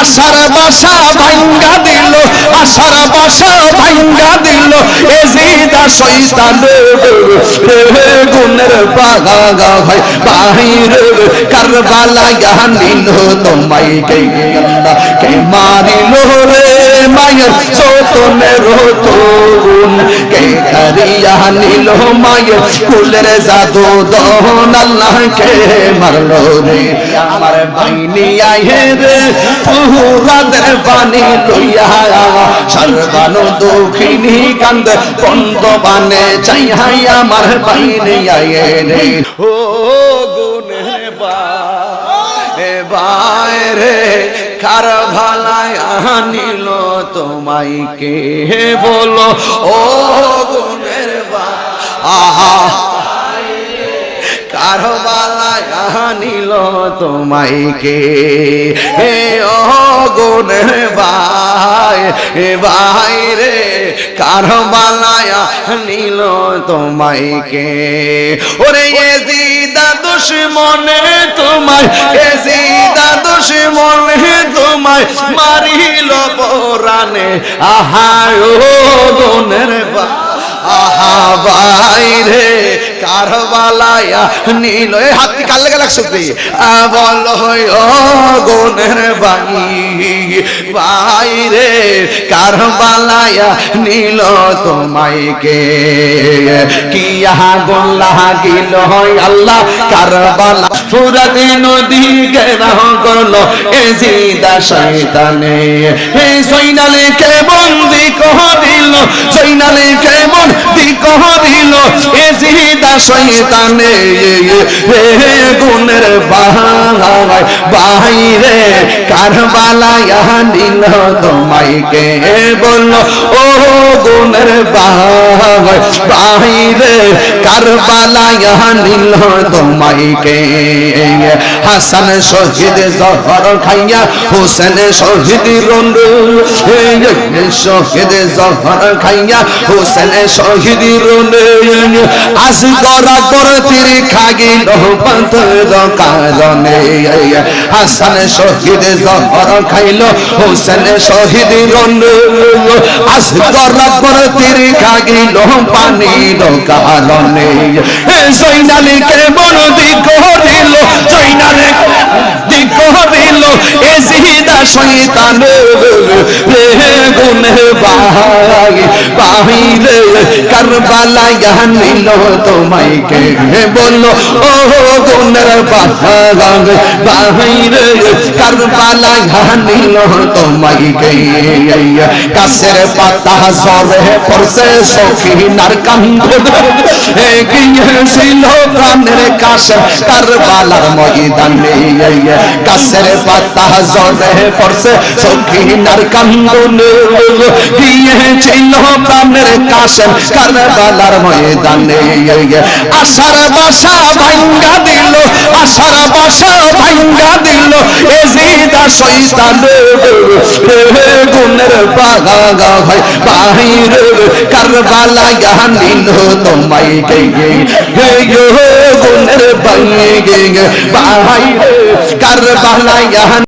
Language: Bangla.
আশার বাসা ভাঙ্গা দিল আশার বাসা ভাঙ্গা দিল। এজিদা শয়তান রে গুনের বাগা গা ভাই বাহির কারবালা নিল তোমায় কে কে মারিল রে মায়ের সতনে রতন কে করিয়া নিল মায়ের কুলের জাদু, দহন আল্লাহ কে মারলো রে। বাইনি আয়ে রে পুরাদের বাণী লইয়া সর্বানু দুঃখিনী কান্দ বন্ধ বানে চাই হাই আমার বাইনি আয়ে রে। ও গুনে বা এ বাইরে কার ভালায় আনিল তোমায় কে বলো? ও গুনের বা আহা। কারবালায় আনিল তোমায় কে হে ও গুনের ভাই, হে ভাই রে, কারবালায় আনিল তোমায় কে ওরে এজিদা দুশ্মনে তোমায়, এজিদা দুশ্মনে তোমায় মারিল পরানে আহা ও গুনের ভাই আহা বাইরে কারবালায়া নীল এ হাতি কাল লাগা লাগছে বল ও গুনের বাই। বাইরে কারবালায়া নীল তোমায় কে কিয়া গুন লাগিল আল্লাহ কারবালা ফুরাতে নদী গেরা করল এ জিদা শয়তানে। হে সৈনালে কে বন্দি কহ দিল সৈনালে কে বন্দি কহ দিল এ জিদা শয়তানে গুণের বাহাই বাইরে কারবালায়া দিল তোমায় কে বলল, ও গুনের বাহাই বাইরে কারবালায়া দিল তোমায় কে হাসান শহীদ জহর খাইয়া, হোসেন শহীদ রন্ডু শহীদ জহর খাইয়া, হোসেন শহীদ রন্ডু আজ গরা কর তীর খাগিল পন্ত কারণে হাসান শহীদ জহর খাইল। হোসেন শহীদ রন্ডু আজ গরা কর তীর খাগিল, পানি কারণে সৈনালিকে মন দিক হরিল জৈনালে দিক হরিল এ জিহিদা শৈতান রে গুনে কারবালা নিল তোমায় কে বললো ও গুনের বাহাই বাহিরে কারবালা নিল তোমায় কে কাছের পাতা জরে পড়ছে সখিনার কান্দ গিয়েছিল প্রাণের কাছে কারবালার ময়দানে কাছের পাতা জরে পড়ছে সখিনার কান্দনে গিয়েছিল প্রাণের কাছে কারবালার ময়দানে আশার বাসা ভাঙ্গা দিল, আশার বাসা ভাঙ্গা দিল। এজিদা শয়তান রে গুনের বাগা গা ভাই, বাহির কারবালা নিল তোমায় গে গে গে গুনের বাই গে বাহির কারবালা